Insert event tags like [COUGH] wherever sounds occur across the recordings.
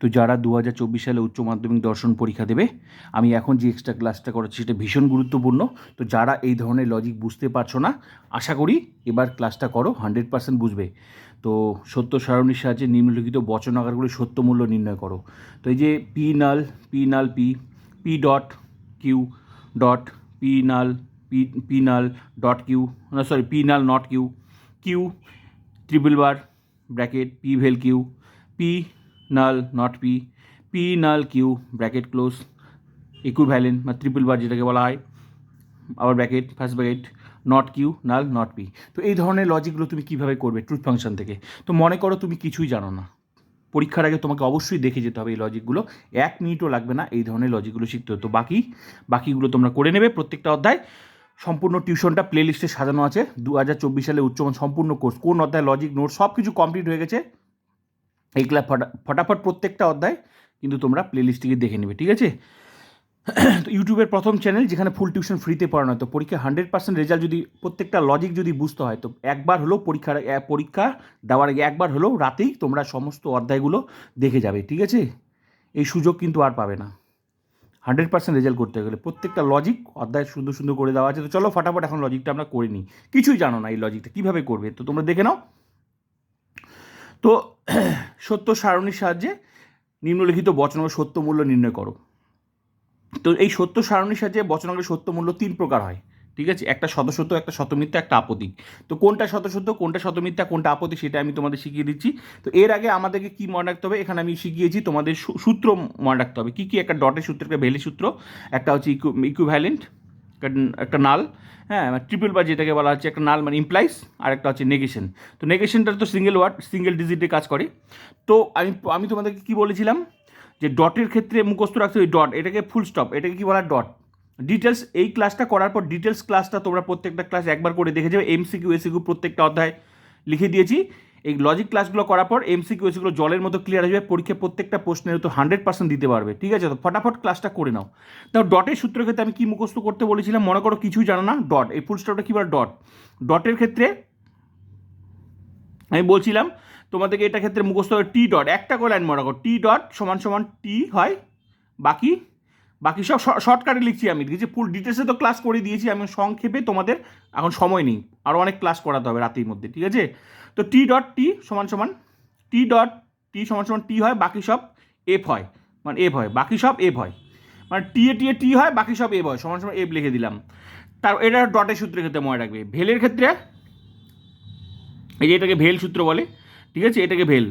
তো যারা দু হাজার চব্বিশ সালে উচ্চ মাধ্যমিক দর্শন পরীক্ষা দেবে, আমি এখন যে এক্সট্রা ক্লাসটা করাচ্ছি সেটা ভীষণ গুরুত্বপূর্ণ। তো যারা এই ধরনের লজিক বুঝতে পারছ না, আশা করি এবার ক্লাসটা করো হান্ড্রেড পার্সেন্ট বুঝবে। তো সত্য সারণীর সাহায্যে নিম্নলিখিত বচন আকারগুলি সত্য মূল্য নির্ণয় করো। তো এই যে পি নাল পি নাল P P dot Q dot P নাল পি পি নাল ডট কিউ না sorry P null not Q Q triple bar bracket P well Q P নাল নট পি পি নাল কিউ ব্র্যাকেট ক্লোজ ইকুইভ্যালেন্ট বা triple bar যেটাকে বলা হয়, আবার bracket first bracket not Q null not P তো এই ধরনের লজিকগুলো তুমি কীভাবে করবে ট্রুথ ফাংশন থেকে? তো মনে করো তুমি কিছুই জানো না। পরীক্ষার আগে তোমাকে অবশ্যই দেখে যেতে হবে এই লজিকগুলো এক মিনিটও লাগবে না এই ধরনের লজিকগুলো শিখতে। হবে তো বাকি, বাকিগুলো তোমরা করে নেবে প্রত্যেকটা অধ্যায়। সম্পূর্ণ টিউশনটা প্লে লিস্টে সাজানো আছে। দু হাজার চব্বিশ সালে উচ্চমান সম্পূর্ণ কোর্স কোন অধ্যায় লজিক নোট সব কিছু কমপ্লিট হয়ে গেছে। এইগুলা ফটা, ফটাফট প্রত্যেকটা অধ্যায় কিন্তু তোমরা প্লে লিস্টটিকে দেখে নেবে, ঠিক আছে? তো ইউটিউবের প্রথম চ্যানেল যেখানে ফুল টিউশন ফ্রিতে পড়ানো হয়, তো পরীক্ষা হান্ড্রেড পার্সেন্ট রেজাল্ট যদি প্রত্যেকটা লজিক যদি বুঝতে হয়, তো একবার হলেও পরীক্ষার পরীক্ষা দেওয়ার আগে একবার হলেও রাতেই তোমরা সমস্ত অধ্যায়গুলো দেখে যাবে, ঠিক আছে? এই সুযোগ কিন্তু আর পাবে না। হান্ড্রেড পার্সেন্ট রেজাল্ট করতে গেলে প্রত্যেকটা লজিক অধ্যায় সুন্দর সুন্দর করে দেওয়া আছে, তো চলো ফটাফট এখন লজিকটা আমরা করে নিই। কিছুই জানো না এই লজিকটা কীভাবে করবে? তো তোমরা দেখে নাও। তো [CLEARS THROAT] সত্য সারণীর সাহায্যে নিম্নলিখিত বচনাঙ্গ সত্য মূল্য নির্ণয় করো। তো এই সত্য সারণীর সাহায্যে বচনাঙ্গের সত্য মূল্য তিন প্রকার হয়, ঠিক আছে? একটা শতসত্য একটা শতমিথ্যা একটা আপত্তি। তো কোনটা শতসত্য কোনটা শতমিথ্যা কোনটা আপত্তি সেটা আমি তোমাদের শিখিয়ে দিচ্ছি। তো এর আগে আমাদেরকে কি মনে রাখতে হবে? এখানে আমি শিখিয়েছি তোমাদের সূত্র মনে রাখতে হবে। কী কী একটা ডটের সূত্র, একটা ভ্যালি সূত্র, একটা হচ্ছে ইকু ইকুভ্যালেন্ট একটা নাল হ্যাঁ ট্রিপল বা যেটাকে বলা হচ্ছে একটা নাল মানে ইমপ্লাইস আর একটা হচ্ছে নেগেশন তো নেগেশনটা তো সিঙ্গেল ওয়ার্ড সিঙ্গেল ডিজিটে কাজ করে। তো আমি আমি তোমাদেরকে কি বলেছিলাম? যে ডটের ক্ষেত্রে মুখস্থ রাখতে ওই ডট এটাকে ফুল স্টপ এটাকে কি বলা ডট ডিটেলস এই ক্লাসটা করার পর ডিটেলস ক্লাসটা তোমরা প্রত্যেকটা ক্লাস একবার করে দেখে যাবে এমসিকিউ এসিকিউ প্রত্যেকটা অধ্যায় লিখে দিয়েছি। এই লজিক ক্লাসগুলো করার পর এমসিকিউ এসিগুলো জলের মতো ক্লিয়ার হয়ে যাবে পরীক্ষা প্রত্যেকটা প্রশ্নের তো হান্ড্রেড পার্সেন্ট দিতে পারবে। ঠিক আছে? তো ফটাফট ক্লাসটা করে নাও। তো ডটের সূত্রের ক্ষেত্রে আমি কী মুখস্থ করতে বলেছিলাম? মনে করো কিছুই জানো না? ডট এই ফুল স্টপটা কী বলে? ডট ডটের ক্ষেত্রে আমি বলছিলাম, তোমাদেরকে এটা ক্ষেত্রে মুখস্থ হবে টি ডট একটা করে লাইন মনে করো টি ডট সমান সমান টি হয় বাকি বাকি সব শর্টকাটে লিখছি আমি। লিখছি ফুল ডিটেলসে তো ক্লাস করে দিয়েছি, আমি সংক্ষেপে তোমাদের এখন সময় নেই। আরও অনেক ক্লাস করাতে হবে রাতের মধ্যে। ঠিক আছে? তো টি ডট টি সমান সমান, টি ডট টি সমান সমান টি হয়, বাকি সব এফ হয়। মানে এফ হয়, বাকি সব এফ হয়। মানে টি এ টি এ টি হয়, বাকি সব এফ হয়, সমান সমান এফ লিখে দিলাম। তার এটা ডটের সূত্রের ক্ষেত্রে মনে রাখবে। ভেলের ক্ষেত্রে এই যে এটাকে ভেল সূত্র বলে, ঠিক আছে? এটাকে ভেল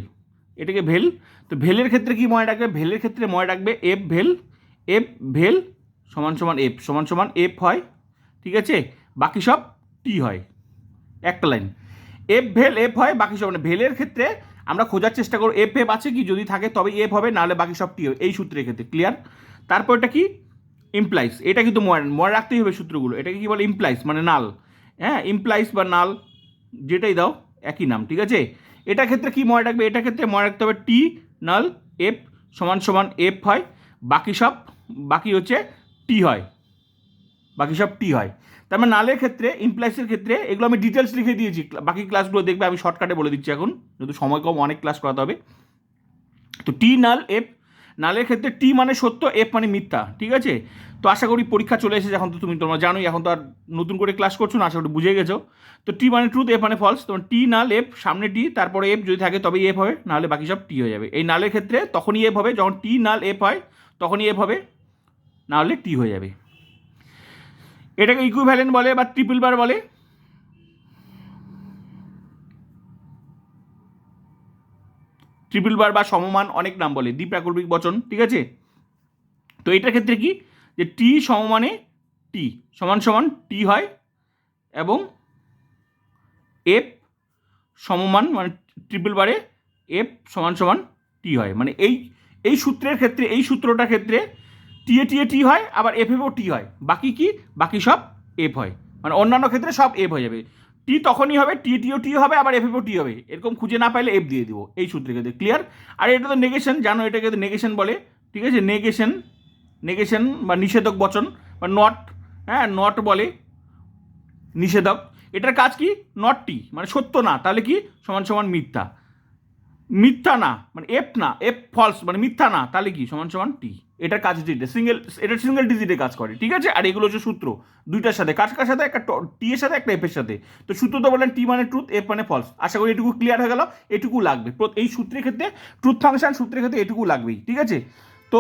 এটাকে ভেল। তো ভেলের ক্ষেত্রে কি মনে রাখবে? ভেলের ক্ষেত্রে মনে রাখবে এফ ভেল এফ ভেল সমান সমান এফ, সমান সমান এফ হয়, ঠিক আছে? বাকি সব টি হয়। একটা লাইন। এফ ভেল এফ হয় বাকি সব মানে ভেলের ক্ষেত্রে আমরা খোঁজার চেষ্টা করব এফ এফ আছে কি? যদি থাকে, তবে এফ হবে, নাহলে বাকি সব টি হবে। এই সূত্রের ক্ষেত্রে ক্লিয়ার তারপর এটা কি? ইমপ্লাইস এটা কিন্তু মনে মনে রাখতেই হবে সূত্রগুলো। এটাকে কি বলে? ইমপ্লাইস মানে নাল। হ্যাঁ ইমপ্লাইস বা নাল, যেটাই দাও, একই নাম, ঠিক আছে? এটা ক্ষেত্রে কি মনে রাখবে? এটা ক্ষেত্রে মনে রাখতে হবে টি নাল এফ সমান সমান এফ হয়, বাকি সব, বাকি হচ্ছে টি হয়। বাকি সব টি হয়। তার মানে নালের ক্ষেত্রে ইমপ্লাইসের ক্ষেত্রে এগুলো আমি ডিটেলস লিখে দিয়েছি। বাকি ক্লাসগুলো দেখবে, আমি শর্টকাটে বলে দিচ্ছি এখন, যেহেতু সময় কম, অনেক ক্লাস করাতে হবে। তো টি নাল এফ নালের ক্ষেত্রে টি মানে সত্য এফ মানে মিথ্যা, ঠিক আছে? তো আশা করি পরীক্ষা চলে এসেছে, এখন তো তুমি তোমরা জানোই, এখন তো আর নতুন করে ক্লাস করছ না, আশা করি বুঝে গেছো। তো টি মানে ট্রুথ এফ মানে ফলস তোমার টি নাল এফ সামনে টি তারপরে এফ যদি থাকে, তবেই এফ হবে, নাহলে বাকি সব টি হয়ে যাবে। এই নালের ক্ষেত্রে তখনই এফ হবে, যখন টি নাল এফ হয়, তখনই এফ হবে, নাহলে টি হয়ে যাবে। এটাকে ইকুইভ্যালেন্ট বলে বা ট্রিপল বার বলে? ট্রিপল বার বা সমমান অনেক নাম বলে, দ্বিপ্রাকল্পিক বচন, ঠিক আছে? তো এটার ক্ষেত্রে কি? যে টি সমমানে টি সমান সমান টি হয় এবং এফ সমমান মানে ট্রিপল বারে এফ সমান সমান টি হয়। মানে এই এই সূত্রের ক্ষেত্রে, এই সূত্রটার ক্ষেত্রে টি এ টি এ টি হয়, আবার এফ এফও টি হয়। বাকি কি? বাকি সব এফ হয়। মানে অন্যান্য ক্ষেত্রে সব এফ হয়ে যাবে। টি তখনই হবে, টি, টিও টি হবে, আবার এফ এফও টি হবে। এরকম খুঁজে না পাইলে এফ দিয়ে দিব। এই সূত্রের ক্ষেত্রে ক্লিয়ার আর এটা তো নেগেশন জানো এটাকে তো নেগেশন বলে। ঠিক আছে? নেগেশন নেগেশন বা নিষেধক বচন, বা নট হ্যাঁ নট বলে। নিষেধক। এটার কাজ কি? Not T. মানে সত্য না। তাহলে কি? সমান সমান মিথ্যা। মিথ্যা না। মানে এফ না এফ ফলস মানে মিথ্যা না। তাহলে কি? সমান সমান টি। এটার কাজ এটা সিঙ্গেল এটা সিঙ্গেল ডিজিটে কাজ করে, ঠিক আছে? আর এগুলো হচ্ছে সূত্র, দুইটার সাথে। কার কার সাথে? একটা টি এর সাথে, একটা এফ এর সাথে। তো সূত্র তো বললেন টি মানে ট্রুথ এফ মানে ফলস আশা করি এটুকু ক্লিয়ার হয়ে গেল, এটুকু লাগবে। এই সূত্রের ক্ষেত্রে ট্রুথ ফাংশন সূত্রের ক্ষেত্রে এটুকু লাগবেই, ঠিক আছে? তো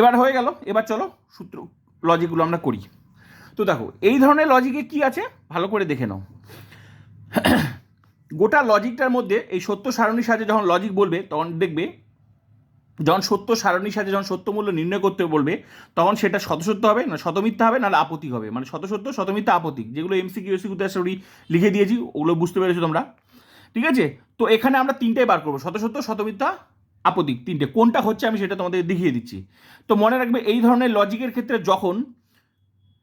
এবার হয়ে গেল, এবার চলো সূত্র লজিকগুলো আমরা করি। তো দেখো, এই ধরনের লজিকে কি আছে? ভালো করে দেখে নাও। [CLEARS THROAT] গোটা লজিকটার মধ্যে এই সত্য সারণীর সাথে যখন লজিক বলবে, তখন দেখবে যখন সত্য সারণীর সাথে যখন সত্য মূল্য নির্ণয় করতে বলবে, তখন সেটা শতসত্য হবে, না শতমিথ্যা হবে নাহলে আপত্তিক হবে। মানে শতসত্য শতমিথ্যা আপত্তিক যেগুলো এমসিকিউ এসিকিউতে সরি লিখে দিয়েছি, ওগুলো বুঝতে পেরেছ তোমরা? ঠিক আছে? তো এখানে আমরা তিনটেই বার করব শতসত্য শতমিথ্যা আপত্তিক তিনটে। কোনটা হচ্ছে আমি সেটা তোমাদের দেখিয়ে দিচ্ছি। তো মনে রাখবে এই ধরনের লজিকের ক্ষেত্রে যখন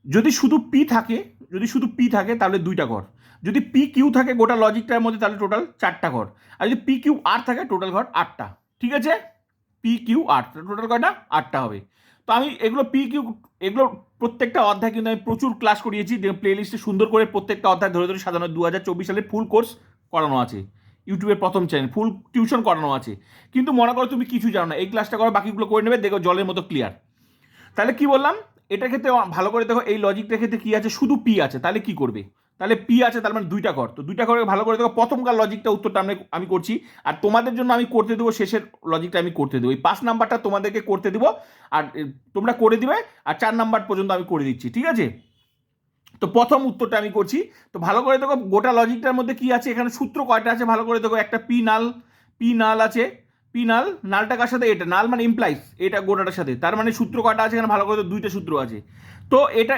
যদি শুধু পি থাকে, যদি শুধু পি থাকে, তাহলে দুইটা ঘর। যদি পি কিউ থাকে গোটা লজিকটার মধ্যে, তাহলে টোটাল চারটা ঘর। আর যদি পি কিউ আর থাকে টোটাল ঘর আটটা। ঠিক আছে? পি কিউ আট টোটাল কয়টা? আটটা হবে। তো আমি এগুলো পি কিউ এগুলো প্রত্যেকটা অধ্যায় কিন্তু আমি প্রচুর ক্লাস করিয়েছি। প্লে লিস্টে সুন্দর করে প্রত্যেকটা অধ্যায় ধরে ধরে সাজানো। দু হাজার চব্বিশ সালে ফুল কোর্স করানো আছে। ইউটিউবের প্রথম চ্যানেল ফুল টিউশন করানো আছে। কিন্তু মনে করো তুমি কিছু জানো না। এই ক্লাসটা করো, বাকিগুলো করে নেবে দেখো জলের মতো ক্লিয়ার তাহলে কি বললাম? এটার ক্ষেত্রে ভালো করে দেখো, এই লজিকটার ক্ষেত্রে কি আছে? শুধু পি আছে। তাহলে কি করবে? তাহলে পি আছে, তার মানে দুইটা ঘর। তো দুইটা ঘরে ভালো করে দেখো, প্রথমকার লজিকটা উত্তরটা আমি আমি করছি। আর তোমাদের জন্য আমি করতে দেবো, শেষের লজিকটা আমি করতে দেবো। এই পাঁচ নাম্বারটা তোমাদেরকে করতে দেবো। আর তোমরা করে দিবে, আর চার নাম্বার পর্যন্ত আমি করে দিচ্ছি, ঠিক আছে? তো প্রথম উত্তরটা আমি করছি। তো ভালো করে দেখো, গোটা লজিকটার মধ্যে কি আছে? এখানে সূত্র কয়টা আছে? ভালো করে দেখো, একটা পি নাল পি নাল আছে। পি নাল নালটা কার সাথে? এটা নাল মানে ইমপ্লাইজ এটা গোটাটার সাথে। তার মানে সূত্র কয়টা আছে? এখানে ভালো করে দুইটা সূত্র আছে। তো এটা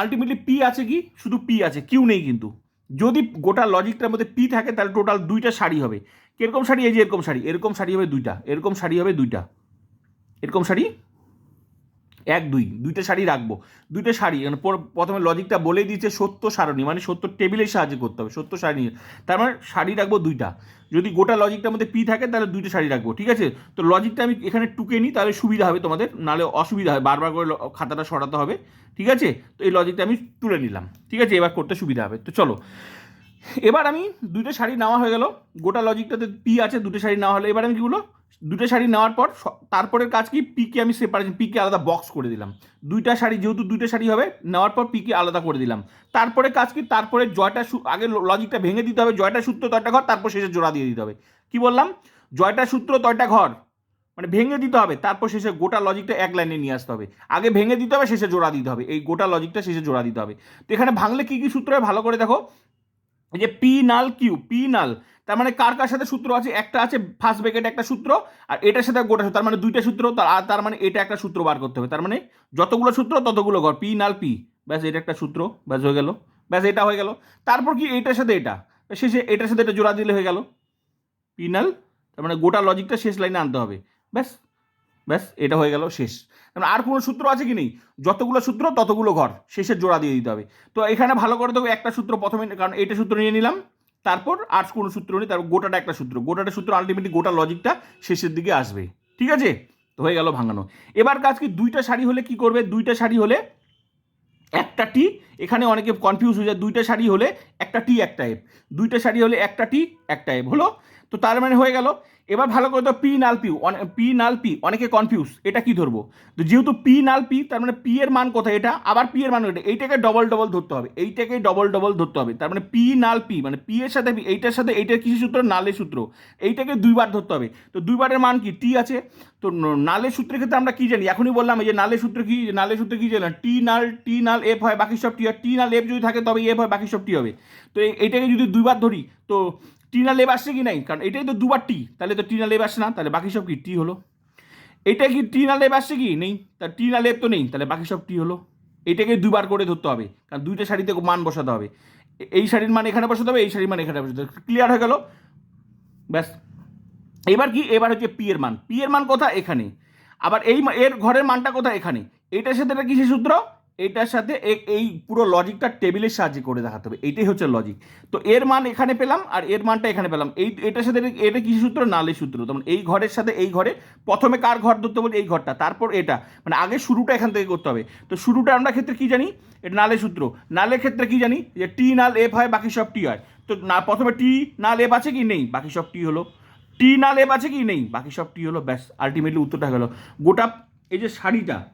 আলটিমেটলি পি আছে কি? শুধু পি আছে কিউ নেই কিন্তু। যদি গোটা লজিকটার মধ্যে পি থাকে, তাহলে টোটাল দুইটা শাড়ি হবে। কীরকম শাড়ি এই যে এরকম শাড়ি এরকম শাড়ি হবে দুইটা, এরকম শাড়ি হবে দুইটা। এরকম শাড়ি এক, দুই, দুইটা শাড়ি রাখব। দুইটা শাড়ি মানে পর- প্রথমে লজিকটা বলে দিয়েছে সত্য সারণী মানে সত্য টেবিলের সাহায্যে করতে হবে, সত্য সারণী। তার মানে শাড়ি রাখব দুইটা। যদি গোটা লজিকটার মধ্যে পি থাকে, তাহলে দুইটা শাড়ি রাখব, ঠিক আছে? তো লজিকটা আমি এখানে টুকে নিই, তাহলে সুবিধা হবে তোমাদের, নাহলে অসুবিধা হয় বারবার করে খাতাটা সরাতে হবে, ঠিক আছে? তো এই লজিকটা আমি তুলে নিলাম, ঠিক আছে? এবার করতে সুবিধা হবে, তো চলো। এবার আমি দুটো শাড়ি নেওয়া হয়ে গেল, গোটা লজিকটাতে পি আছে দুটো শাড়ি নেওয়া হলো, এবার আমি কীগুলো দুটো শাড়ি নেওয়ার পর তারপরের কাজ কি? পিকে আমি সেপারেশন পিকে আলাদা বক্স করে দিলাম। দুইটা শাড়ি, যেহেতু দুইটা শাড়ি হবে, নেওয়ার পর পিকে আলাদা করে দিলাম। তারপরে কাজ কি? তারপরে জয়টা আগে লজিকটা ভেঙে দিতে হবে। জয়টা সূত্র, তয়টা ঘর, তারপর শেষে জোড়া দিয়ে দিতে হবে। কি বললাম? জয়টা সূত্র, তয়টা ঘর। মানে ভেঙে দিতে হবে, তারপর শেষে গোটা লজিকটা এক লাইনে নিয়ে আসতে হবে। আগে ভেঙে দিতে হবে, শেষে জোড়া দিতে হবে। এই গোটা লজিকটা শেষে জোড়া দিতে হবে। তো এখানে ভাঙলে কী কী সূত্র ভালো করে দেখো। যে পি নাল কিউ, পি নাল তার মানে কার কার সাথে সূত্র আছে? একটা আছে ফার্স্ট ব্রেকেট একটা সূত্র, আর এটার সাথে গোটা তার মানে দুইটা সূত্র, তার মানে এটা একটা সূত্র বার করতে হবে। তার মানে যতগুলো সূত্র, ততগুলো ঘর পি নাল পি। ব্যাস, এটা একটা সূত্র, ব্যাস, হয়ে গেল। ব্যাস, এটা হয়ে গেল। তারপর কি এটার সাথে এটা? শেষে এটার সাথে এটা জোড়া দিলে হয়ে গেল। পি নাল, তার মানে গোটা লজিকটা শেষ লাইনে আনতে হবে। ব্যাস ব্যাস, এটা হয়ে গেল শেষ। তার মানে আর কোনো সূত্র আছে কি নেই? যতগুলো সূত্র, ততগুলো ঘর শেষের জোড়া দিয়ে দিতে হবে। তো এখানে ভালো করে দেখো, একটা সূত্র প্রথমে, কারণ এইটা সূত্র নিয়ে নিলাম। তারপর আর কোনো সূত্র নেই, তারপর গোটাটা একটা সূত্র। গোটাটা সূত্র আলটিমেটলি গোটা লজিকটা শেষের দিকে আসবে। ঠিক আছে? তো হয়ে গেল ভাঙানো। এবার কাজ কি, দুইটা শাড়ি হলে কি করবে? দুইটা শাড়ি হলে একটা টি এখানে অনেকে কনফিউজ হয়ে যায়, দুইটা শাড়ি হলে একটা টি একটা এফ দুইটা শাড়ি হলে একটা টি একটা এফ হলো তো তার মানে হয়ে গেল। এবার ভালো করে তো পি নাল পি পি নাল পি অনেকে কনফিউজ এটা কি ধরবো? তো যেহেতু পি নাল পি তার মানে পি এর মান কোথায় এটা? আবার পি এর মান এটা এইটাকে ডবল ডবল ধরতে হবে। এইটাকে ডবল ডবল ধরতে হবে। তার মানে পি নাল পি মানে পি এর সাথে, এইটার সাথে, এইটার কিছু সূত্র নালের সূত্র, এইটাকে দুইবার ধরতে হবে। তো দুইবারের মান কি? টি আছে। তো নালের সূত্রের ক্ষেত্রে আমরা কি জানি? এখনই বললাম যে নালের সূত্র কি নালের সূত্রে কি জানলাম? টি নাল টি নাল এফ হয়, বাকি সব টি হয়। টি নাল এফ যদি থাকে তবে এফ হয়, বাকি সব টি হবে। তো এই- এইটাকে যদি দুইবার ধরি, তো টি নাল এফ আসছে কি নাই? কারণ এটাই তো দুবার টি। তাহলে তো টি নাল এফ আসছে না, তাহলে বাকি সব কি? টি হলো। এটা কি টি নাল এফ আসছে কি? নেই। তা টি নাল এফ তো নেই, তাহলে বাকি সব টি হলো। এটাকে দুবার করে ধরতে হবে, কারণ দুইটা শাড়িতে মান বসাতে হবে। এই শাড়ির মান এখানে বসাতে হবে, এই শাড়ির মান এখানে বসাতে হবে। ক্লিয়ার হয়ে গেল? ব্যাস। এবার কি? এবার হচ্ছে পি এর মান। পি এর মান কোথায়? এখানে। আবার এই এর ঘরের মানটা কোথায়? এখানে। এটার সাথে এটা কিসের সূত্র? এটার সাথে এই পুরো লজিকটা টেবিলের সাহায্যে করে দেখাতে হবে। এইটাই হচ্ছে লজিক তো এর মান এখানে পেলাম আর এর মানটা এখানে পেলাম। এই, এটার সাথে এটা- এটা কি সূত্র? নালে সূত্র। তেমন এই ঘরের সাথে এই ঘরে প্রথমে কার ঘর ধরতে বলি? এই ঘরটা। তারপর এটা। মানে আগে শুরুটা এখান থেকে করতে হবে। তো শুরুটা আমরা ক্ষেত্রে কি জানি? এটা নালে সূত্র। নালের ক্ষেত্রে কি জানি? যে টি নাল এফ হয়, বাকি সব টি হয়। তো না, প্রথমে টি নাল এফ আছে কি? নেই। বাকি সব টি হলো। টি নাল এফ আছে কি? নেই। বাকি সব টি হলো। ব্যাস আলটিমেটলি উত্তরটা গেল গোটা এই যে শাড়িটা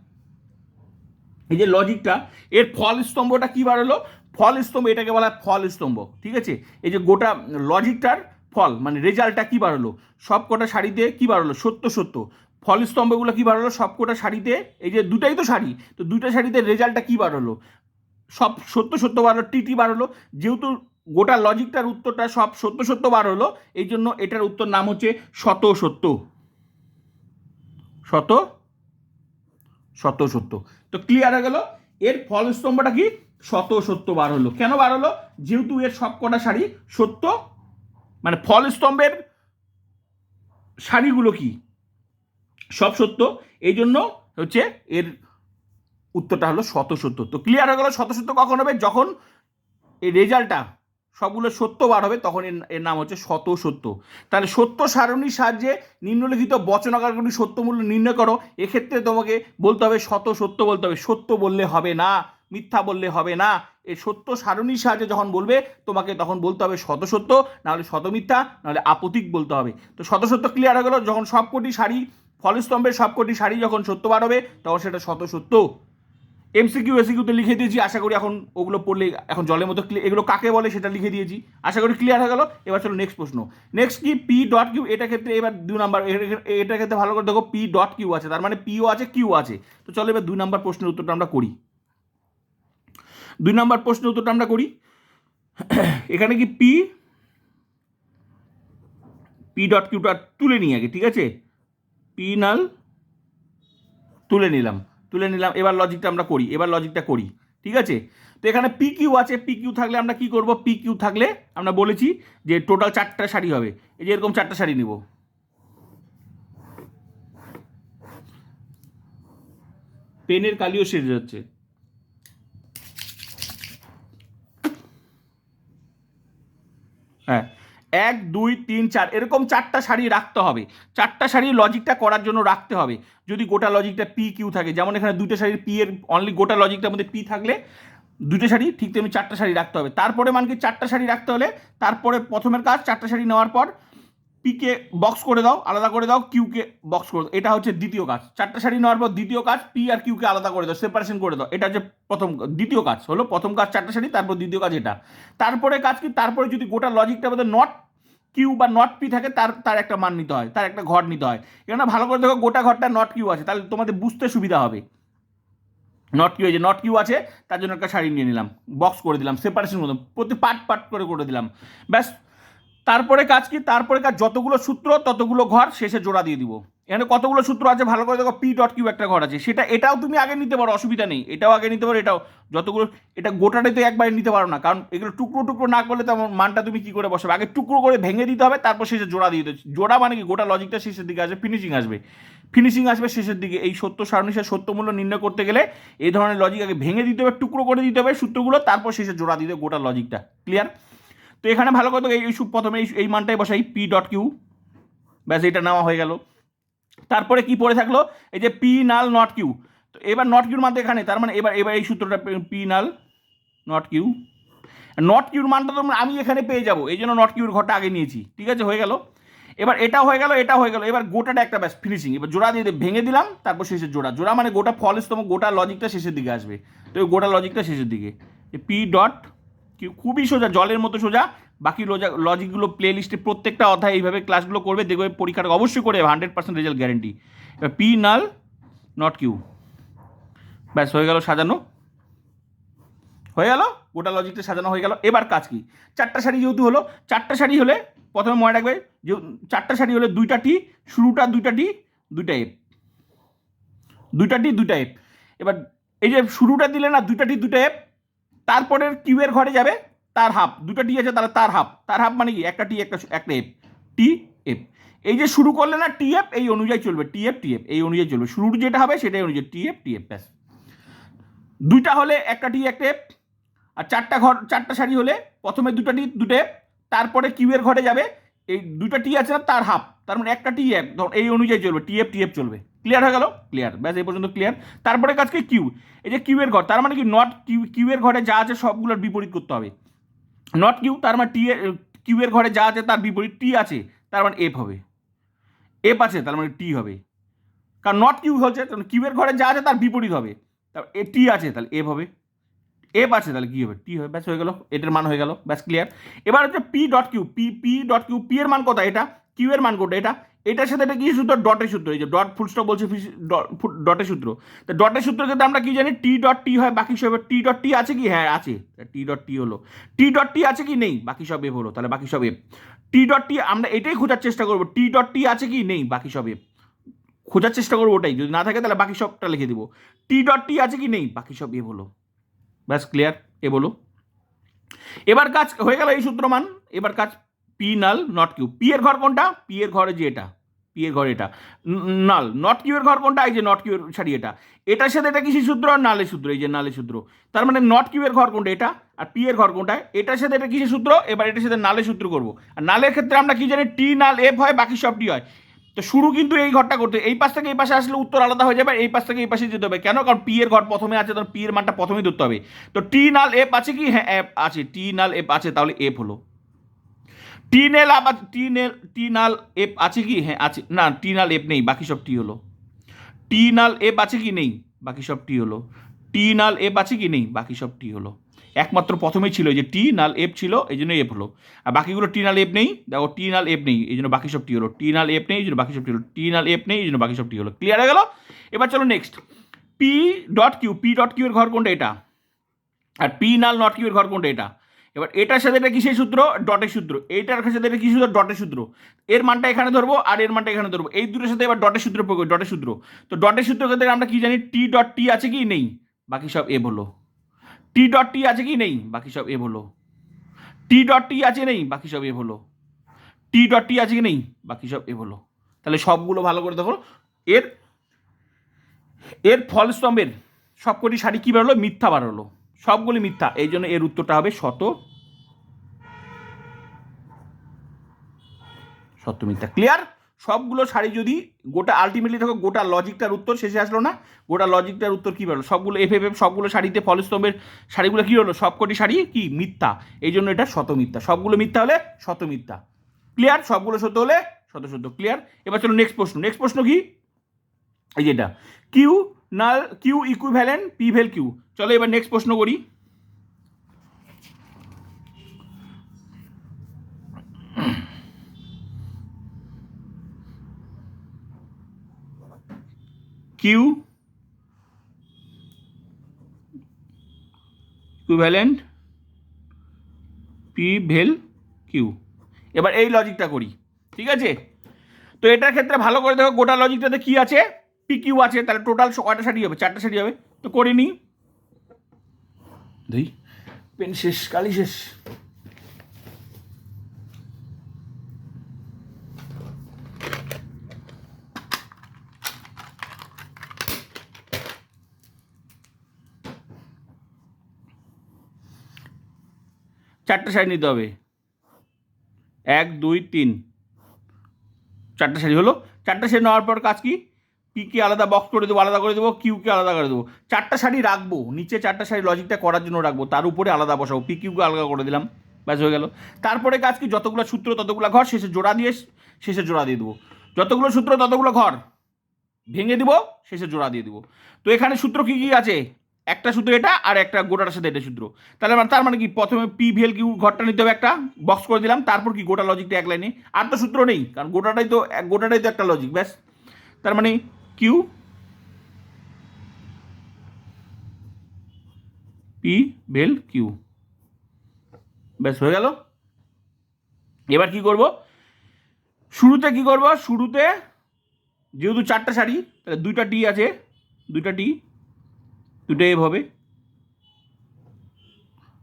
এই যে লজিকটা এর ফল স্তম্ভটা কি বার হলো? ফল স্তম্ভ, এটাকে বলা হয় ফল স্তম্ভ, ঠিক আছে? এই যে গোটা লজিকটার ফল মানে রেজাল্টটা কি বার হলো? সব কটা শাড়িতে কি বার হলো? সত্য সত্য। ফল স্তম্ভগুলো কি বার হলো? সব কটা শাড়িতে এই যে দুটাই তো শাড়ি তো দুটা শাড়িতে রেজাল্টটা কি বার হলো? সব সত্য সত্য বার হলো টিটি বার হলো। যেহেতু গোটা লজিকটার উত্তরটা সব সত্য সত্য বার হলো, এই জন্য এটার উত্তর নাম হচ্ছে শত, সত্য। শত শত সত্য। তো ক্লিয়ার হয়ে গেল? এর ফল স্তম্ভটা কি? শত সত্য বার হলো। কেন বার হলো? যেহেতু এর সব কটা শাড়ি সত্য মানে ফল স্তম্ভের শাড়িগুলো কি? সব সত্য। এই জন্য হচ্ছে এর উত্তরটা হলো শত সত্য। তো ক্লিয়ার হয়ে গেল শত সত্য কখন হবে? যখন এই রেজাল্টটা সবগুলো সত্য বার হবে, তখন এর নাম হচ্ছে শত সত্য। তাহলে সত্য সারণীর সাহায্যে নিম্নলিখিত বচনাকারগুলি সত্য মূল্য নির্ণয় করো। এক্ষেত্রে তোমাকে বলতে হবে শত সত্য বলতে হবে। সত্য বললে হবে না, মিথ্যা বললে হবে না। এই সত্য সারণীর সাহায্যে যখন বলবে, তোমাকে তখন বলতে হবে শত সত্য, নাহলে শত মিথ্যা, নাহলে আপতিক বলতে হবে। তো শত সত্য ক্লিয়ার হয়ে গেল, যখন সবকটি শাড়ি ফলস্তম্ভের সবকটি শাড়ি যখন সত্য বার হবে, তখন সেটা শত সত্য। এমসিকিউ এসিকিউতে লিখে দিয়েছি, আশা করি এখন ওগুলো পড়লে এখন জলের মতো এগুলো কাকে বলে সেটা লিখে দিয়েছি। আশা করি ক্লিয়ার হয়ে গেল। এবার চলো নেক্সট প্রশ্ন। নেক্সট কি? পি ডট কিউ এটা ক্ষেত্রে এবার দুই নাম্বার এটা ক্ষেত্রে ভালো করে দেখো পি ডট কিউ আছে, তার মানে পিও আছে কিউ আছে। তো চলো এবার দুই নাম্বার প্রশ্নের উত্তরটা আমরা করি। দুই নাম্বার প্রশ্নের উত্তরটা আমরা করি। এখানে কি পি পি ডট কিউটা তুলে নিই আগে, ঠিক আছে? পি নাল তুলে নিলাম। তুলে নিলাম, এবার লজিকটা আমরা করি, এবার লজিকটা করি, ঠিক আছে? তো এখানে পি কিউ আছে পি কিউ থাকলে আমরা কি করব? পি কিউ থাকলে আমরা বলেছি যে টোটাল চারটা শাড়ি হবে। এই যে এরকম চারটা শাড়ি নিব। পেনের কালিও শেষ যাচ্ছে। হ্যাঁ এক, দুই, তিন, চার, এরকম চারটা শাড়ি রাখতে হবে। চারটা শাড়ি লজিকটা করার জন্য রাখতে হবে। যদি গোটা লজিকটা পি কিউ থাকে, যেমন এখানে দুটো শাড়ির পি এর অনলি গোটা লজিকটার মধ্যে পি থাকলে দুটো শাড়ি ঠিক তেমনি চারটা শাড়ি রাখতে হবে। তারপরে মানকে চারটা শাড়ি রাখতে হলে তারপরে প্রথমের কাজ চারটা শাড়ি নেওয়ার পর পিকে বক্স করে দাও, আলাদা করে দাও কিউকে বক্স করে দাও। এটা হচ্ছে দ্বিতীয় কাজ। চারটা শাড়ি নেওয়ার পর দ্বিতীয় কাজ পি আর কিউকে আলাদা করে দাও সেপারেশন করে দাও। এটা হচ্ছে প্রথম দ্বিতীয় কাজ হলো প্রথম কাজ চারটা শাড়ি তারপর দ্বিতীয় কাজ এটা। তারপরে কাজ কি? তারপরে যদি গোটা লজিকটা মধ্যে নট কিউ বা নট পি থাকে, তার তার একটা মান নিতে হয়, তার একটা ঘর নিতে হয়। কেননা ভালো করে দেখো গোটা ঘরটা নট কিউ আছে, তাহলে তোমাদের বুঝতে সুবিধা হবে। নট কিউ যে নট কিউ আছে, তার জন্য একটা শাড়ি নিয়ে নিলাম বক্স করে দিলাম সেপারেশন মতো প্রতি পার্ট পার্ট করে করে দিলাম। ব্যাস, তারপরে কাজ কি? তারপরে কাজ, যতগুলো সূত্র, ততগুলো ঘর শেষে জোড়া দিয়ে দিব। এখানে কতগুলো সূত্র আছে? ভালো করে দেখো পি ডট কিউ একটা ঘর আছে। সেটা, এটাও তুমি আগে নিতে পারো, অসুবিধা নেই। এটাও আগে নিতে পারো, এটাও যতগুলো, এটা গোটাটাই তো একবারে নিতে পারো না। কারণ এগুলো টুকরো টুকরো না করলে তেমন মানটা তুমি কি করে বসাবে? আগে টুকরো করে ভেঙে দিতে হবে, তারপর শেষে জোড়া দিয়ে দিতে জোড়া মানে কি? গোটা লজিকটা শেষের দিকে আসবে ফিনিশিং আসবে। ফিনিশিং আসবে শেষের দিকে। এই সত্য সারণীশের সত্য মূল্য নির্ণয় করতে গেলে এই ধরনের লজিক আগে ভেঙে দিতে হবে, টুকরো করে দিতে হবে সূত্রগুলো, তারপর শেষে জোড়া দিতে গোটা লজিকটা ক্লিয়ার তো এখানে ভালো কথা এই প্রথমে এই মানটাই বসাই পি ডট কিউ ব্যাস, এটা নেওয়া হয়ে গেল। তারপরে কি পড়ে থাকল? এই যে পি নাল নট কিউ। তো এবার নট কিউর মান এখানে, তার মানে এবার এবার এই সূত্রটা পি নাল নট কিউ। নট কিউর মানটা তো আমি এখানে পেয়ে যাব, এই জন্য নট কিউর ঘরটা আগে নিয়েছি, ঠিক আছে? হয়ে গেল। এবার এটা হয়ে গেল, এটা হয়ে গেল, এবার গোটাটা একটা ব্যাস ফিনিশিং এবার জোড়া দিয়ে ভেঙে দিলাম, তারপর শেষের জোড়া। জোড়া মানে গোটা ফলস্তম গোটা লজিকটা শেষের দিকে আসবে। তো গোটা লজিকটা শেষের দিকে। পি ডট কিউ, খুবই সোজা, জলের মতো সোজা। বাকি লজা- লজিকগুলো প্লে লিস্টে প্রত্যেকটা অধ্যায় এইভাবে ক্লাসগুলো করবে, দেখবে পরীক্ষাটা অবশ্যই করে হান্ড্রেড পার্সেন্ট রেজাল্ট গ্যারেন্টি এবার পি নাল নট কিউ ব্যাস, হয়ে গেল সাজানো। হয়ে গেল? গোটা লজিকটা সাজানো হয়ে গেল। এবার কাজ কি? চারটা শাড়ি যেহেতু হলো, চারটা শাড়ি হলে প্রথমে মনে রাখবে যে চারটা শাড়ি হলে দুইটা টি শুরুটা দুইটা টি দুইটা এফ দুইটা টি দুইটা এফ এবার এই যে শুরুটা দিলে না দুইটা টি দুইটা এফ তারপরের কিউয়ের ঘরে যাবে তার হাফ, দুটো টি আছে তাহলে তার হাফ। তার হাফ মানে কি? একটা টি একটা একটা এফ টি এফ এই যে শুরু করলে না টি এফ এই অনুযায়ী চলবে। টি এফ টি এফ এই অনুযায়ী চলবে। শুরুর যেটা হবে সেটাই অনুযায়ী টি এফ টি এফ ব্যাস। দুইটা হলে একটা টি একটা এফ আর চারটা ঘর, চারটা শাড়ি হলে প্রথমে দুটো টি দুটো এফ তারপরে কিউয়ের ঘরে যাবে। এই দুটো টি আছে না, তার হাফ। তার মানে একটা টি এফ ধর এই অনুযায়ী চলবে। টি এফ টি এফ চলবে। ক্লিয়ার হয়ে গেল? ক্লিয়ার ব্যাস, এই পর্যন্ত ক্লিয়ার তারপরে কাজকে কিউ এই যে কিউয়ের ঘর, তার মানে কি? নট কিউ কিউয়ের ঘরে যা আছে সবগুলোর বিপরীত করতে হবে। নট কিউ তার মানে টি কিউয়ের ঘরে যা আছে তার বিপরীত টি আছে, তার মানে এফ হবে। এফ আছে, তার মানে টি হবে। কারণ নট কিউ হচ্ছে কারণ কিউয়ের ঘরে যা আছে তার বিপরীত হবে। তার এ টি আছে, তাহলে এফ হবে। এফ আছে, তাহলে কী হবে? টি হবে, ব্যাস হয়ে গেল, এটার মান হয়ে গেল, ব্যাস ক্লিয়ার এবার হচ্ছে P dot Q P P dot Q P এর মান কত এটা কিউ এর মান কত এটা এটার সাথে এটা কি সূত্র? ডটের সূত্র। এই যে ডট ফুলস্টপ বলছে ডটের সূত্র। তো ডটের সূত্র ক্ষেত্রে আমরা কি জানি? টি ডট টি হয়, বাকি সব টি ডট টি আছে কি? হ্যাঁ আছে। টি ডট টি হলো। টি ডট টি আছে কি? নেই। বাকি সব এফ হলো। তাহলে বাকি সব এফ টি ডট টি আমরা এটাই খোঁজার চেষ্টা করব। টি ডট টি আছে কি? নেই। বাকি সব এফ খোঁজার চেষ্টা করব ওটাই। যদি না থাকে, তাহলে বাকি সবটা লিখে দিব। টি ডট টি আছে কি? নেই। বাকি সব এ হলো। ব্যাস ক্লিয়ার এ বলো এবার কাজ, হয়ে গেল এই সূত্র মান এবার কাজ পি নাল নট কিউ পি এর ঘর কোনটা? পি এর ঘরে যে এটা। পি এর ঘর এটা। নাল। নট কিউ এর ঘর কোনটা? এই যে নট কিউ এর সারি এটা। এটার সাথে এটা কিসের সূত্র? আর নালের সূত্র। এই যে নালের সূত্র। তার মানে নট কিউ এর ঘর কোনটা এটা? আর পি এর ঘর কোনটা এটার সাথে এটা কিসের সূত্র? এবার এটার সাথে নালের সূত্র করব। আর নালের ক্ষেত্রে আমরা কি জানি? টি নাল, এফ হয়, বাকি সব টি হয়। তো শুরু কিন্তু এই ঘরটা করতে। এই পাশ থেকে এই পাশে আসলে উত্তর আলাদা হয়ে যাবে। এই পাশ থেকে এই পাশে যেতে হবে। কেন? কারণ পি এর ঘর প্রথমে আছে তখন পি এর মানটা প্রথমেই ধরতে হবে। তো টি নাল, এফ আছে কি? হ্যাঁ এফ আছে। টি নাল, এফ আছে, তাহলে এফ হলো। টি নেল আবার টিনেল, টিনাল এফ আছে কি? হ্যাঁ আছে। না টি নাল এফ নেই, বাকি সব টি হলো। টি নাল এফ আছে কি? নেই, বাকি সব টি হলো। টি নাল এফ আছে কি? নেই, বাকি সব টি হলো। একমাত্র প্রথমেই ছিল যে টি নাল এফ ছিল, এই জন্য এফ হলো। আর বাকিগুলো টি নাল এফ নেই? দেখো টি নাল এফ নেই, এই জন্য বাকি সব টি হলো। টি নাল এফ নেই, এই জন্য বাকি সব টি হলো। টি নাল এফ নেই, এই জন্য বাকি সব টি হলো। ক্লিয়ার হয়ে গেল? এবার চলো next P dot Q P dot Q এর ঘর কোনটা এটা? আর পি নাল নট কিউ এর ঘর কোনটা এটা? এবার এটার সাথে এটা কিসের সূত্র? ডটের সূত্র। এইটার সাথে এটা কি সূত্র? ডটের সূত্র। এর মানটা এখানে ধরবো আর এর মানটা এখানে ধরবো। এই দুটোর সাথে এবার ডটের সূত্র প্রয়োগ ডটের সূত্র। তো ডটের সূত্র ক্ষেত্রে আমরা কি জানি? টি ডট টি আছে কি? নেই। বাকি সব এ হলো টি ডট টি আছে কি? নেই। বাকি সব এ হলো টি ডট টি আছে নেই? বাকি সব এ হলো টি ডট টি আছে কি? নেই। বাকি সব এ হলো তাহলে সবগুলো ভালো করে দেখো। এর এর ফলস্তম্ভের সবকটি শাড়ি কী বেরোলো মিথ্যা বাড়লো। সবগুলি মিথ্যা। এই জন্য এর উত্তরটা হবে শত সত্য মিথ্যা। ক্লিয়ার সবগুলো শাড়ি যদি গোটা আলটিমেটলি দেখো গোটা লজিকটার উত্তর শেষে আসলো না? গোটা লজিকটার উত্তর কী বেরোলো? সবগুলো এফ এফ এফ সবগুলো শাড়িতে ফলস্তম্ভের শাড়িগুলো কী হলো? সবকটি শাড়ি কি? মিথ্যা। এই জন্য এটা শত মিথ্যা। সবগুলো মিথ্যা হলে শত মিথ্যা। ক্লিয়ার সবগুলো সত্য হলে শত সত্য। ক্লিয়ার এবার চলো নেক্সট প্রশ্ন। নেক্সট প্রশ্ন কি? এই যেটা কিউ নাল কিউ ইকুইভ্যালেন্ট পি ভেল কিউ চলো এবার নেক্সট প্রশ্ন করি। কিউ ইকুইভ্যালেন্ট পি ভেল কিউ এবার এই লজিকটা করি, ঠিক আছে? তো এটার ক্ষেত্রে ভালো করে দেখো, গোটা লজিকটাতে কি আছে? পি কিউ আছে তাহলে টোটাল কয়টা শাড়ি হবে? চারটা শাড়ি হবে। তো করে নিই দুই। পেন শেষ কালি শেষ। চারটে শাড়ি নিতে হবে। এক দুই তিন। চারটে শাড়ি হলো। চারটে শাড়ি নেওয়ার পর কাজ কি? পিকে আলাদা বক্স করে দেবো, আলাদা করে দেবো কিউকে আলাদা করে দেবো। চারটা শাড়ি রাখব, নিচে চারটা শাড়ি লজিকটা করার জন্য রাখব, তার উপরে আলাদা বসাবো পি কিউকে আলাদা করে দিলাম, ব্যাস হয়ে গেল। তারপরে কাজ কি, যতগুলো সূত্র, ততগুলো ঘর, শেষে জোড়া দিয়ে, শেষে জোড়া দিয়ে দেবো। যতগুলো সূত্র, ততগুলো ঘর, ভেঙে দিব, শেষে জোড়া দিয়ে দিব। তো এখানে সূত্র কি কি আছে? একটা সূত্র এটা, আর একটা গোটার সাথে এটা সূত্র। তাহলে মানে তার মানে কি, প্রথমে পি ভিএল কিউ ঘরটা নিতে হবে একটা বক্স করে দিলাম, তারপর কি গোটা লজিকটা এক লাইনে? আর তো সূত্র নেই, কারণ গোটাটাই তো গোটাটাই তো একটা লজিক ব্যাস। তার মানে কিউ পি ভেল কিউ ব্যাস, হয়ে গেল? এবার কি করব? শুরুতে কি করব? শুরুতে যেহেতু চারটা শাড়ি, তাহলে দুইটা টি আছে। দুইটা টি দুটো এফ হবে।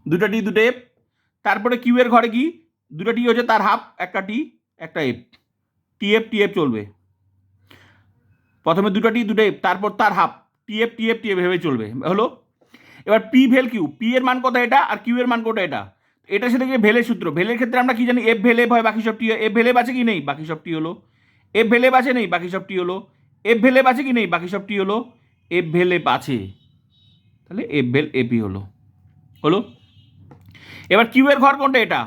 দুটো টি দুটো এফ তারপরে কিউ এর ঘরে কি? দুটো টি হচ্ছে তার হাফ একটা টি একটা F T F T F চলবে। প্রথমে দুটো টি, দুটো এফ, তারপর তার half. T F T F T F ভেবে চলবে। হলো? এবার পি ভেল কিউ, পি এর মান কত এটা আর কিউ এর মান কত এটা? এটার সাথে গিয়ে ভেলের সূত্র? ভেলের ক্ষেত্রে আমরা কি জানি, এফ ভেলেভ হয়, বাকি সব টি এফ ভেলেভ আছে কি নেই? বাকি সব টি হলো। এফ ভেলেভ আছে নেই? বাকি সব টি হলো। এফ ভেলেভ আছে কি নেই? বাকি সব টি হলো। এফ ভেলেভ আছে। তাহলে এফ ভেল এপি হলো। হলো? এবার কিউ এর ঘর কোনটা এটা?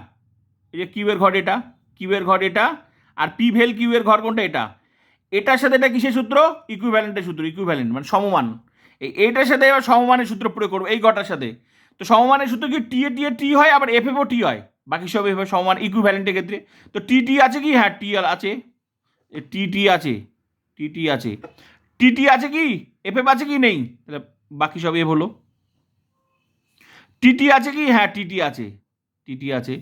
এই যে কিউ এর ঘর এটা, কিউ এর ঘর এটা, আর পি ভেল কিউ এর ঘর কোনটা এটা? এটার সাথে এটা কিসের সূত্র? ইকুইভ্যালেন্টের সূত্র ইকুইভ্যালেন্ট মানে সমমান। এই এইটার সাথে এবার সমমানের সূত্র প্রয়োগ করব, এই গটার সাথে। তো সমমানের সূত্র কি? টি এ টি এ টি হয়, আবার এফ এফও টি হয়। বাকি সব এফ সমান ইকুইভ্যালেন্টের ক্ষেত্রে। তো টি টি আছে কি? হ্যাঁ টি আর আছে। টি টি আছে। টি টি আছে। টি টি আছে কি? এফ এফ আছে কি? নেই। তাহলে বাকি সব এফ হলো। টিটি আছে কি? হ্যাঁ টিটি আছে। টিটি আছে।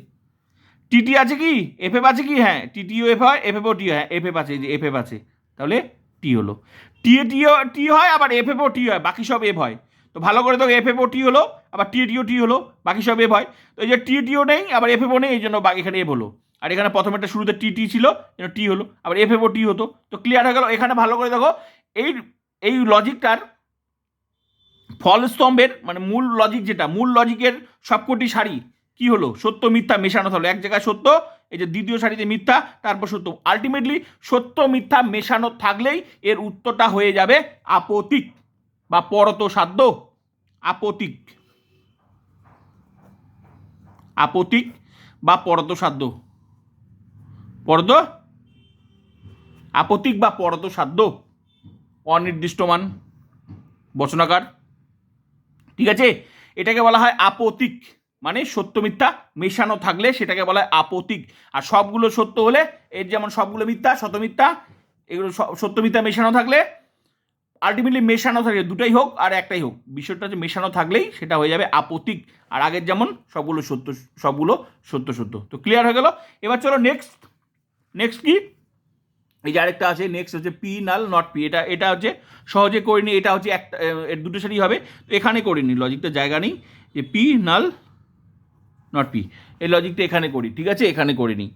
টিটি আছে কি? এফ এফ আছে কি? হ্যাঁ টিটিও এফ হয় এফ এফও টি হয়। এফ এফ আছে যে এফ এফ আছে। তাহলে টি হলো। টি এ টিও টি হয়, আবার এফ এফও টি হয়, বাকি সব এফ হয়। তো ভালো করে তো এফ এফও টি হলো, আবার টি টিও টি হলো, বাকি সব এফ হয়। তো এই যে টি টিও নেই, আবার এফ এফও নেই, এই জন্য এখানে এফ হলো। আর এখানে প্রথমে একটা শুরুতে টি টি ছিল টি হলো। আবার এফ এফও টি হতো। তো ক্লিয়ার হয়ে গেল, এখানে ভালো করে দেখো, এই এই লজিকটার ফল স্তম্ভের মানে মূল লজিক যেটা, মূল লজিকের সবকটি সারি কি হলো? সত্য, মিথ্যা মেশানো থাকল। এক জায়গায় সত্য, এই যে দ্বিতীয় সারিতে মিথ্যা, তারপর সত্য। আলটিমেটলি সত্য, মিথ্যা মেশানো থাকলেই এর উত্তরটা হয়ে যাবে আপতিক বা পরত সাধ্য আপতিক। আপতিক বা পরত সাধ্য পরত, আপতিক বা পরত সাধ্য অনির্দিষ্টমান বচনাকার। ঠিক আছে? এটাকে বলা হয় আপতিক। মানে সত্য মিথ্যা মেশানো থাকলে সেটাকে বলা হয় আপতিক। আর সবগুলো সত্য হলে এর যেমন সবগুলো মিথ্যা শত মিথ্যা, এগুলো সত্য মিথ্যা মেশানো থাকলে আলটিমেটলি মেশানো থাকলে দুটাই হোক আর একটাই হোক। বিষয়টা হচ্ছে মেশানো থাকলেই সেটা হয়ে যাবে আপতিক। আর আগের যেমন সবগুলো সত্য সবগুলো সত্য সত্য। তো ক্লিয়ার হয়ে গেল? এবার চলো নেক্সট নেক্সট কি? এই যে আরেকটা আছে নেক্সট হচ্ছে পি নাল নট পি। এটা এটা হচ্ছে সহজে করে নি, এটা হচ্ছে একটা দুটো সারি হবে। তো এখানে করে নি লজিকটা জায়গা নেই। যে পি নাল নট পি এই লজিকটা এখানে করি, ঠিক আছে? এখানে করে নিই।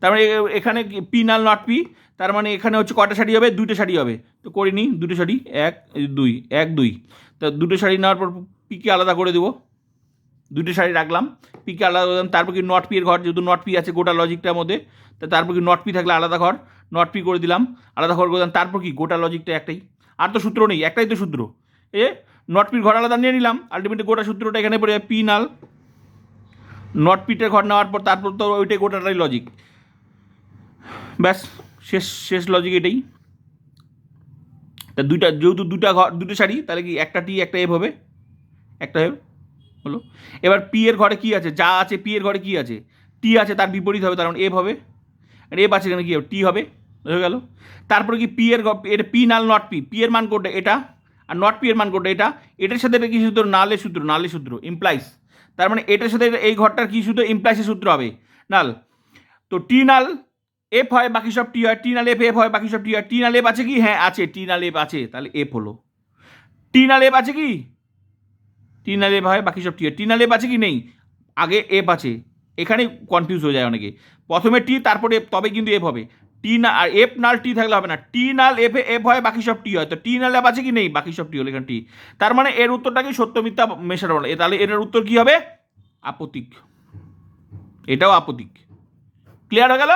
তার মানে এখানে পি নাল নট পি তার মানে এখানে হচ্ছে কটা শাড়ি হবে? দুটো শাড়ি হবে। তো করে নিই দুটো শাড়ি এক, দুই এক, দুই। তা দুটো শাড়ি নেওয়ার পর পিকে আলাদা করে দেবো। দুটো শাড়ি রাখলাম পিকে আলাদা করে তারপর কি নট পি এর ঘর? যেহেতু নট পি আছে গোটা লজিকটার মধ্যে, তা তারপর কি নট পি থাকলে আলাদা ঘর? নট পি করে দিলাম, আলাদা ঘর করে দিলাম, তারপর কি গোটা লজিকটা একটাই। আর তো সূত্র নেই, একটাই তো সূত্র। এ নট পির ঘর আলাদা নিয়ে নিলাম আলটিমেটলি গোটা সূত্রটা এখানে পড়ে পি নাল নট পিটের ঘর নেওয়ার পর তারপর তো ওইটাই গোটাটাই লজিক ব্যাস, শেষ শেষ লজিক এটাই। তা দুইটা, যেহেতু দুটা ঘর দুটো শাড়ি, তাহলে কি একটা টি, একটা এফ হবে? একটা এফ হলো। এবার পি এর ঘরে কি আছে? যা আছে পি এর ঘরে কি আছে? টি আছে, তার বিপরীত হবে, তার মানে এফ হবে। আর এফ আছে, এখানে কি হবে? টি হবে। হয়ে গেল। তারপরে কি পি এর এর পি নাল নট পি পি এর মান কোনটা এটা, আর নট পি এর মান কোনটা এটা। এটার সাথে এটা কি সূত্র? নালে সূত্র নালে সূত্র ইমপ্লাইস তার মানে এটার সাথে এই ঘরটার কি সূত্র? ইমপ্লাইসের সূত্র হবে। নাল, তো টি নাল এফ হয়, বাকি সব টি হয়। টি নাল এফ এফ হয়, বাকি সব টি হয়। টি নাল এফ আছে কি? হ্যাঁ আছে। টি নাল এফ আছে। তাহলে এফ হলো। টি নাল এফ আছে কি? টি নাল এফ হয়, বাকি সব টি হয়। টি নাল এফ আছে কি? নেই। আগে এফ আছে। এখানে কনফিউজ হয়ে যায় অনেকে। প্রথমে টি তারপরে তবে কিন্তু এফ হবে। টি না, আর এফ নাল টি থাকলে হবে না। টি নাল এফ এফ হয়, বাকি সব টি হয়। তো টি নাল এফ আছে কি? নেই, বাকি সব টি হলো এখানে টি তার মানে এর উত্তরটা কি? সত্য, মিথ্যা মেশানো। এ তাহলে এর উত্তর কি হবে? আপতিক। এটাও আপতিক। ক্লিয়ার হয়ে গেল?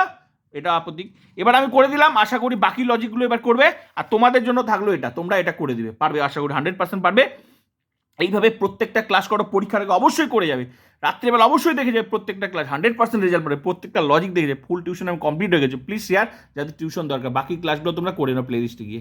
এটা আপত্তি এবার আমি করে দিলাম, আশা করি বাকি লজিকগুলো এবার করবে, আর তোমাদের জন্য থাকল এটা। তোমরা এটা করে দিবে। পারবে, আশা করি হান্ড্রেড পার্সেন্ট পারবে। এইভাবে প্রত্যেকটা ক্লাস করো পরীক্ষার আগে অবশ্যই করে যাবে। রাত্রিবেলা অবশ্যই দেখে যাবে প্রত্যেকটা ক্লাস হান্ড্রেড পার্সেন্ট রেজাল্ট পাবে, প্রত্যেকটা লজিক দেখে যাবে ফুল টিউশন আমি কমপ্লিট হয়ে গেছে। প্লিজ শেয়ার যাদের টিউশন দরকার, বাকি ক্লাসগুলো তোমরা করে নাও প্লে লিস্টে গিয়ে।